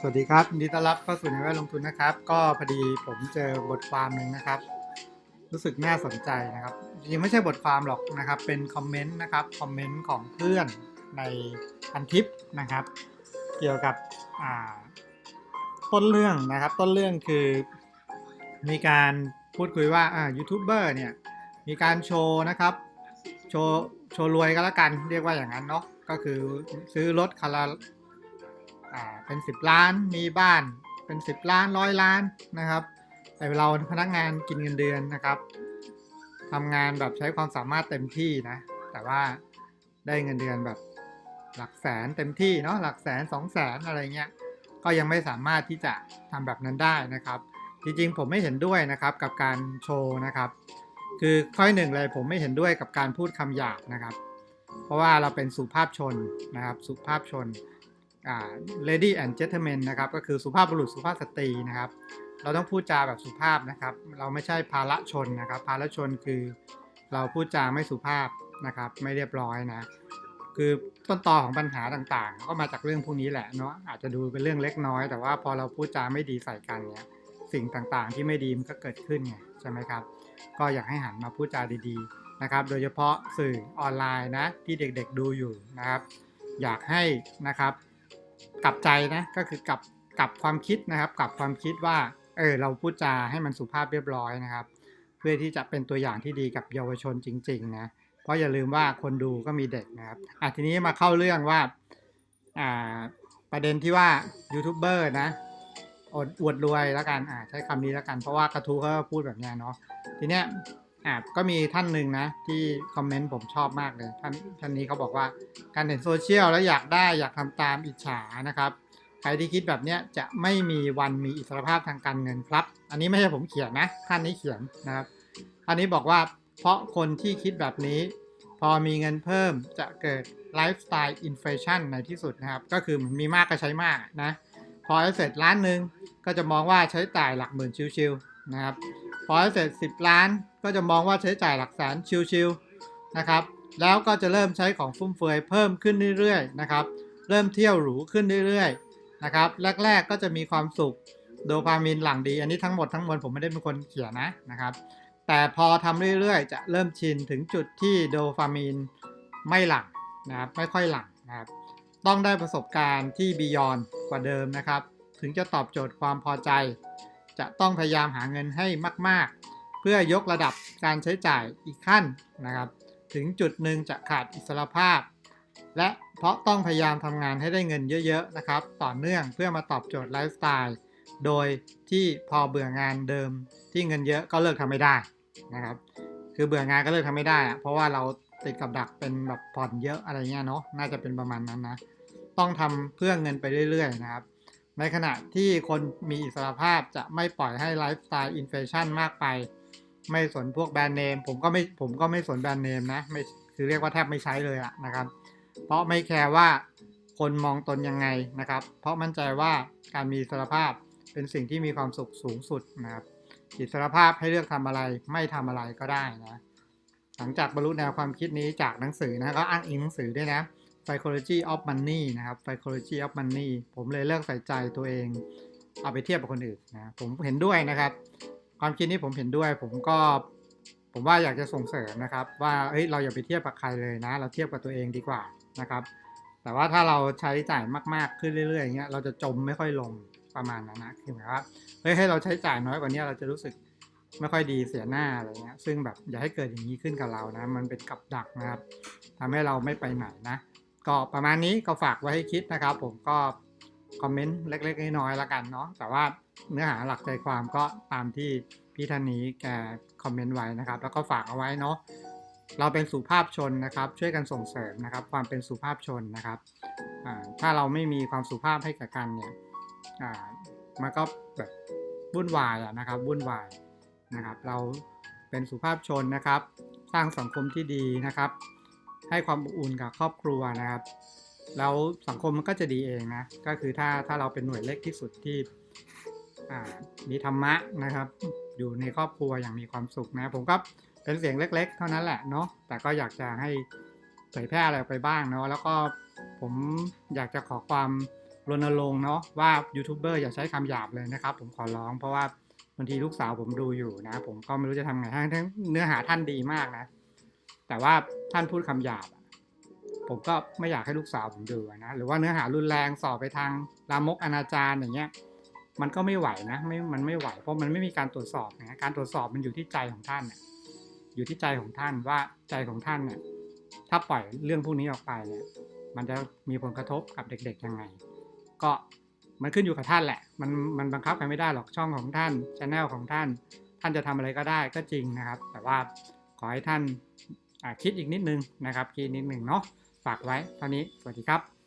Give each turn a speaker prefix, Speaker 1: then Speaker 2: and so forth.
Speaker 1: สวัสดีครับยินดีต้อนรับเข้าสู่ในแวดลงทุนนะครับ ก็พอดีผมเจอบทความหนึ่งนะครับ รู้สึกน่าสนใจนะครับจริงไม่ใช่บทความหรอกนะครับ เป็นคอมเมนต์นะครับคอมเมนต์ของเพื่อนในพันทิปนะครับ เกี่ยวกับต้นเรื่องนะครับ ต้นเรื่องคือ มีการพูดคุยว่าอ่ายูทูบเบอร์เนี่ยมีการโชว์นะครับโชว์โชว์รวยก็แล้วกันเรียกว่าอย่างนั้นเนาะก็คือซื้อรถคันละ อ่าเป็น10ล้านมีบ้านเป็น10ล้านร้อยล้านนะครับแต่เราพนักงานกินเงินเดือนนะครับทำงานแบบใช้ความสามารถเต็มที่นะ แต่ว่าได้เงินเดือนแบบหลักแสนเต็มที่เนาะหลักแสนสองแสนอะไรเงี้ยก็ยังไม่สามารถที่จะทำแบบนั้นได้นะครับ จริงๆผมไม่เห็นด้วยนะครับกับการโชว์นะครับ คือข้อหนึ่งเลยผมไม่เห็นด้วยกับการพูดคำหยาบนะครับ เพราะว่าเราเป็นสุภาพชนนะครับ สุภาพชน lady and gentleman นะครับก็คือสุภาพบุรุษสุภาพสตรีนะครับ เราต้องพูดจาแบบสุภาพนะครับ เราไม่ใช่ภาระชนนะครับภาระชนคือเราพูดจาไม่สุภาพนะครับ ไม่เรียบร้อยนะ คือต้นตอของปัญหาต่างๆ ก็มาจากเรื่องพวกนี้แหละเนาะอาจจะดูเป็นเรื่องเล็กน้อย แต่ว่าพอเราพูดจาไม่ดีใส่กันเนี่ยสิ่งต่างๆ ที่ไม่ดีมันก็เกิดขึ้นไงใช่ไหมครับ ก็อยากให้หันมาพูดจาดีๆนะครับ โดยเฉพาะสื่อออนไลน์นะที่เด็กๆดูอยู่นะครับ อยากให้นะครับ กลับใจนะก็คือกลับกลับความคิดนะครับกลับความคิดว่าเออเราพูดจาให้มันสุภาพเรียบร้อยนะครับ เพื่อที่จะเป็นตัวอย่างที่ดีกับเยาวชนจริงๆนะเพราะอย่าลืมว่าคนดูก็มีเด็กนะครับอะทีนี้มาเข้าเรื่องว่าอ่าประเด็นที่ว่ายูทูบเบอร์นะอดอวดรวยแล้วกันอ่าใช้คำนี้แล้วกันเพราะว่ากระทู้เขาพูดแบบนี้เนาะทีเนี้ย อ่าก็มีท่านหนึ่งนะ ที่คอมเมนต์ผมชอบมากเลย ท่านท่านนี้เขาบอกว่าการเห็นโซเชียลแล้วอยากได้อยากทำตามอิจฉานะครับใครที่คิดแบบเนี้ยจะไม่มีวันมีอิสรภาพทางการเงินครับ อันนี้ไม่ใช่ผมเขียนนะ ท่านนี้เขียนนะครับท่านนี้บอกว่าเพราะคนที่คิดแบบนี้ พอมีเงินเพิ่มจะเกิดไลฟ์สไตล์อินฟลชันในที่สุดนะครับ ก็คือมันมีมากก็ใช้มากนะ พอเสร็จล้านหนึ่งก็จะมองว่าใช้จ่ายหลักหมื่นชิวๆนะครับ พอเสร็จ 10 ล้าน ก็จะมองว่าใช้จ่ายหลักแสนชิวๆนะครับ แล้วก็จะเริ่มใช้ของฟุ่มเฟือยเพิ่มขึ้นเรื่อยๆนะครับ เริ่มเที่ยวหรูขึ้นเรื่อยๆนะครับ แรกๆก็จะมีความสุขโดพามีนหลั่งดี อันนี้ทั้งหมดทั้งมวลผมไม่ได้เป็นคนเขียนนะนะครับ แต่พอทำเรื่อยๆ จะเริ่มชินถึงจุดที่โดพามีนไม่หลั่งนะครับไม่ค่อยหลั่งนะครับต้องได้ประสบการณ์ที่บียอนกว่าเดิมนะครับ ถึงจะตอบโจทย์ความพอใจ จะต้องพยายามหาเงินให้มากๆ พื่อยกระดับการใช้จ่ายอีกขั้นนะครับ ถึงจุดหนึ่งจะขาดอิสรภาพ และเพราะต้องพยายามทำงานให้ได้เงินเยอะๆนะครับ ต่อเนื่องเพื่อมาตอบโจทย์ไลฟ์สไตล์โดยที่พอเบื่องานเดิมที่เงินเยอะก็เลิกทำไม่ได้นะครับ คือเบื่องานก็เลิกทำไม่ได้อะเพราะว่าเราติดกับดักเป็นแบบผ่อนเยอะอะไรเงี้ยเนาะน่าจะเป็นประมาณนั้นนะต้องทำเพื่อเงินไปเรื่อยๆนะครับในขณะที่คนมีอิสรภาพจะไม่ปล่อยให้ไลฟ์สไตล์อินเฟชันมากไป ไม่สนพวกแบรนด์เนมผมก็ไม่ผมก็ไม่สนแบรนด์เนมนะไม่คือเรียกว่าแทบไม่ใช้เลยอะนะครับ เพราะไม่แคร์ว่าคนมองตนยังไงนะครับ เพราะมั่นใจว่าการมีอิสรภาพเป็นสิ่งที่มีความสุขสูงสุดนะครับ อิสรภาพให้เลือกทำอะไรไม่ทำอะไรก็ได้นะหลังจากบรรลุแนวความคิดนี้จากหนังสือนะก็อ้างอิงหนังสือด้วยนะ Psychology of Money นะครับ Psychology of Money ผมเลยเลิกใส่ใจตัวเอง เอาไปเทียบกับคนอื่นนะผมเห็นด้วยนะครับ ความคิดนี้ผมเห็นด้วย ผมก็ผมว่าอยากจะส่งเสริมนะครับ ว่าเฮ้ยเราอย่าไปเทียบกับใครเลยนะ เราเทียบกับตัวเองดีกว่านะครับ แต่ว่าถ้าเราใช้จ่ายมากๆขึ้นเรื่อยๆอย่างเงี้ยเราจะจมไม่ค่อยลงประมาณนั้นนะคือหมายว่าเฮ้ยให้เราใช้จ่ายน้อยกว่านี้เราจะรู้สึกไม่ค่อยดีเสียหน้าอะไรเงี้ย ซึ่งแบบอย่าให้เกิดอย่างนี้ขึ้นกับเรานะ มันเป็นกับดักนะครับทำให้เราไม่ไปไหนนะ ก็ประมาณนี้ก็ฝากไว้ให้คิดนะครับ ผมก็คอมเมนต์เล็กๆน้อยๆแล้วกันเนาะ แต่ว่า เนื้อหาหลักใจความก็ตามที่พี่ท่านนี้แกคอมเมนต์ไว้นะครับ แล้วก็ฝากเอาไว้เนาะเราเป็นสุภาพชนนะครับ ช่วยกันส่งเสริมนะครับ ความเป็นสุภาพชนนะครับถ้าเราไม่มีความสุภาพให้กับกันเนี่ยมันก็แบบวุ่นวายอะนะครับวุ่นวายนะครับ เราเป็นสุภาพชนนะครับ สร้างสังคมที่ดีนะครับ ให้ความอบอุ่นกับครอบครัวนะครับแล้วสังคมมันก็จะดีเองนะก็คือถ้าถ้าเราเป็นหน่วยเล็กที่สุดที่ มีธรรมะนะครับ อยู่ในครอบครัวอย่างมีความสุขนะ ผมก็เป็นเสียงเล็ก ๆ เท่านั้นแหละเนาะแต่ก็อยากจะให้เผยแพร่อะไรไปบ้างเนาะแล้วก็ผมอยากจะขอความรณรงค์เนาะว่ายูทูบเบอร์อย่าใช้คำหยาบเลยนะครับ ผมขอร้องเพราะว่าบางทีลูกสาวผมดูอยู่นะ ผมก็ไม่รู้จะทำไงทั้งเนื้อหาท่านดีมากนะ แต่ว่าท่านพูดคำหยาบผมก็ไม่อยากให้ลูกสาวผมดูอะนะ หรือว่าเนื้อหารุนแรงสอบไปทางลามกอนาจารอย่างเงี้ย มันก็ไม่ไหวนะไม่มันไม่ไหวเพราะมันไม่มีการตรวจสอบนะการตรวจสอบมันอยู่ที่ใจของท่านน่ะอยู่ที่ใจของท่านว่าใจของท่านเนี่ยถ้าปล่อยเรื่องพวกนี้ออกไปเนี่ยมันจะมีผลกระทบกับเด็กๆยังไง ก็มันขึ้นอยู่กับท่านแหละ มันมันบังคับใครไม่ได้หรอกช่องของท่านช anel ของท่าน ท่านจะทำอะไรก็ได้ก็จริงนะครับ แต่ว่าขอให้ท่านคิดอีกนิดนึงนะครับคิดนิดนึงเนาะฝากไว้เท่านี้สวัสดีครับ